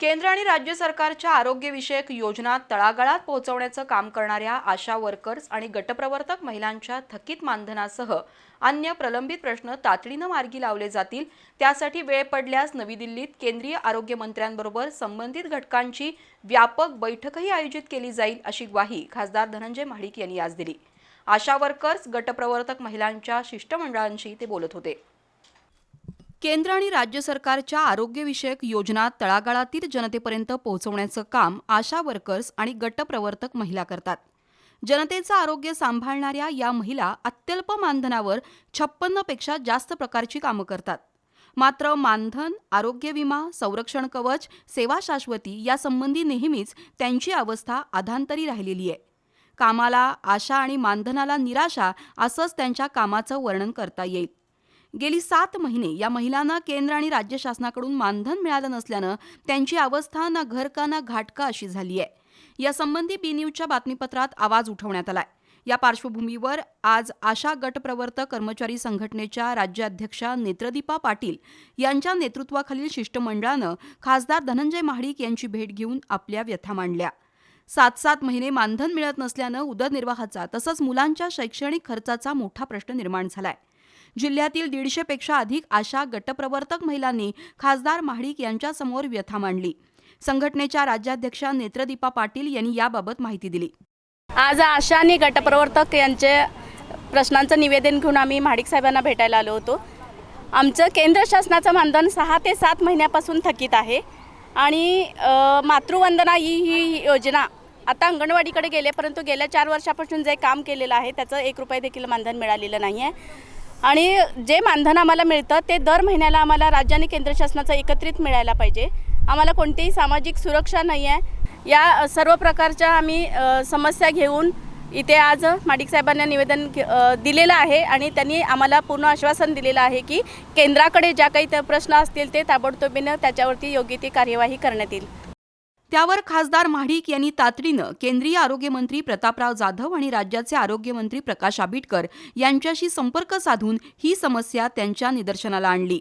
केंद्र आणि राज्य सरकारच्या आरोग्यविषयक योजना तळागाळात पोहोचवण्याचं काम करणाऱ्या आशा वर्कर्स आणि गटप्रवर्तक महिलांच्या थकीत मानधनासह अन्य प्रलंबित प्रश्न तातडीनं मार्गी लावले जातील. त्यासाठी वेळ पडल्यास नवी दिल्लीत केंद्रीय आरोग्य मंत्र्यांबरोबर संबंधित घटकांची व्यापक बैठकही आयोजित केली जाईल अशी ग्वाही खासदार धनंजय महाडिक यांनी आज दिली. आशा वर्कर्स गटप्रवर्तक महिलांच्या शिष्टमंडळांशी ते बोलत होते. केंद्र आणि राज्य सरकारच्या आरोग्यविषयक योजना तळागाळातील जनतेपर्यंत पोहोचवण्याचं काम आशा वर्कर्स आणि गटप्रवर्तक महिला करतात. जनतेचं आरोग्य सांभाळणाऱ्या या महिला अत्यल्प मानधनावर छप्पन्नपेक्षा जास्त प्रकारची कामं करतात. मात्र मानधन आरोग्य विमा संरक्षण कवच सेवा शाश्वती यासंबंधी नेहमीच त्यांची अवस्था अधांतरी राहिलेली आहे. कामाला आशा आणि मानधनाला निराशा असंच त्यांच्या कामाचं वर्णन करता येईल. गेली सात महिने या महिलांना केंद्र आणि राज्य शासनाकडून मानधन मिळालं नसल्यानं त्यांची अवस्था ना घर का ना घाटका अशी झाली आहे. यासंबंधी बी न्यूजच्या बातमीपत्रात आवाज उठवण्यात आलाय. या पार्श्वभूमीवर आज आशा गटप्रवर्तक कर्मचारी संघटनेच्या राज्याध्यक्षा नेत्रदीपा पाटील यांच्या नेतृत्वाखालील शिष्टमंडळानं खासदार धनंजय महाडिक यांची भेट घेऊन आपल्या व्यथा मांडल्या. सात सात महिने मानधन मिळत नसल्यानं उदरनिर्वाहाचा तसंच मुलांच्या शैक्षणिक खर्चाचा मोठा प्रश्न निर्माण झालाय. जिल्ह्यातील दीडशेपेक्षा अधिक आशा गटप्रवर्तक महिलांनी खासदार महाडिक यांच्यासमोर व्यथा मांडली. संघटनेच्या राज्याध्यक्षा नेत्रदीपा पाटील यांनी याबाबत माहिती दिली. आज आशा आणि गटप्रवर्तक यांचे प्रश्नांचं निवेदन घेऊन आम्ही महाडिक साहेबांना भेटायला आलो होतो. आमचं केंद्र शासनाचं मानधन सहा ते सात महिन्यापासून थकीत आहे आणि मातृवंदना ही ही योजना आता अंगणवाडीकडे गेले परंतु गेल्या चार वर्षापासून जे काम केलेलं आहे त्याचं एक रुपये देखील मानधन मिळालेलं नाही आहे आणि जे मानधन आम्हाला मिळतं ते दर महिन्याला आम्हाला राज्य आणि केंद्र शासनाचं एकत्रित मिळायला पाहिजे. आम्हाला कोणतीही सामाजिक सुरक्षा नाही आहे. या सर्व प्रकारच्या आम्ही समस्या घेऊन इथे आज माडिक साहेबांना निवेदन दिलेलं आहे आणि त्यांनी आम्हाला पूर्ण आश्वासन दिलेलं आहे की केंद्राकडे ज्या काही प्रश्न असतील ते ताबडतोबीनं त्याच्यावरती योग्य ती कार्यवाही करण्यात येईल. त्यावर खासदार महाडिक यांनी तातडीनं केंद्रीय आरोग्यमंत्री प्रतापराव जाधव आणि राज्याचे आरोग्यमंत्री प्रकाश आंबेडकर यांच्याशी संपर्क साधून ही समस्या त्यांच्या निदर्शनाला आणली.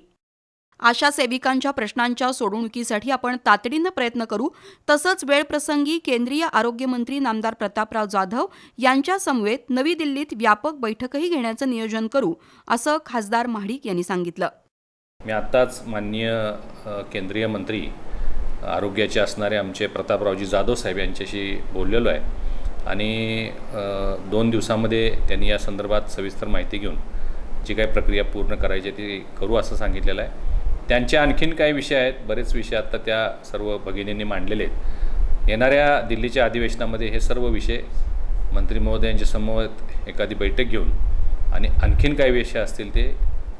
आशा सेविकांच्या प्रश्नांच्या सोडवणुकीसाठी आपण तातडीनं प्रयत्न करू. तसंच वेळप्रसंगी केंद्रीय आरोग्यमंत्री नामदार प्रतापराव जाधव यांच्यासमवेत नवी दिल्लीत व्यापक बैठकही घेण्याचं नियोजन करू असं खासदार महाडिक यांनी सांगितलं. मी आत्ताच माननीय केंद्रीय मंत्री आरोग्याचे असणारे आमचे प्रतापरावजी जाधव साहेब यांच्याशी बोललेलो आहे. आणि दोन दिवसामध्ये त्यांनी या संदर्भात सविस्तर माहिती घेऊन जी काही प्रक्रिया पूर्ण करायची आहे ती करू असं सांगितलेलं आहे. त्यांचे आणखीन काही विषय आहेत. बरेच विषय आत्ता त्या सर्व भगिनींनी मांडलेले आहेत. येणाऱ्या दिल्लीच्या अधिवेशनामध्ये हे सर्व विषय मंत्री महोदयांच्या समवेत एखादी बैठक घेऊन आणि आणखीन काही विषय असतील ते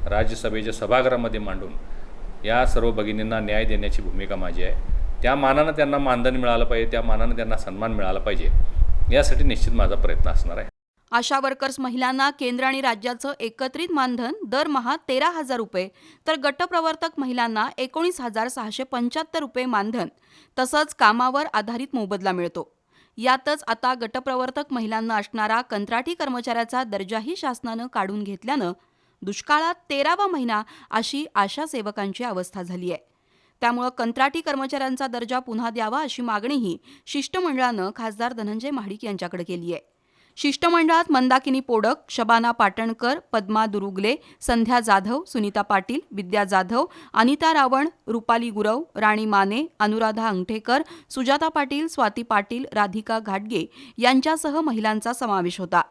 राज्यसभेच्या सभागृहामध्ये मांडून या सर्व भगिनींना न्याय देण्याची भूमिका माझी आहे. त्या मानानं त्यांना मानधन मिळालं पाहिजे त्या मानानं त्यांना सन्मान मिळाला पाहिजे यासाठी निश्चित माझा प्रयत्न असणार आहे. आशा वर्कर्स महिलांना केंद्र आणि राज्याचं एकत्रित मानधन दरमहा तेरा हजार रुपये तर गटप्रवर्तक महिलांना एकोणीस हजार सहाशे पंच्याहत्तर रुपये मानधन तसंच कामावर आधारित मोबदला मिळतो. यातच आता गटप्रवर्तक महिलांना असणारा कंत्राटी कर्मचाऱ्याचा दर्जाही शासनानं काढून घेतल्यानं दुष्काळात तेरावा महिना अशी आशा सेवकांची अवस्था झाली आहे. त्यामुळं कंत्राटी कर्मचाऱ्यांचा दर्जा पुन्हा द्यावा अशी मागणीही शिष्टमंडळानं खासदार धनंजय महाडिक यांच्याकडे केली आहे. शिष्टमंडळात मंदाकिनी पोडक शबाना पाटणकर पद्मा दुरुगले संध्या जाधव सुनीता पाटील विद्या जाधव अनिता रावण रुपाली गुरव राणी माने अनुराधा अंगठेकर सुजाता पाटील स्वाती पाटील राधिका घाटगे यांच्यासह महिलांचा समावेश होता.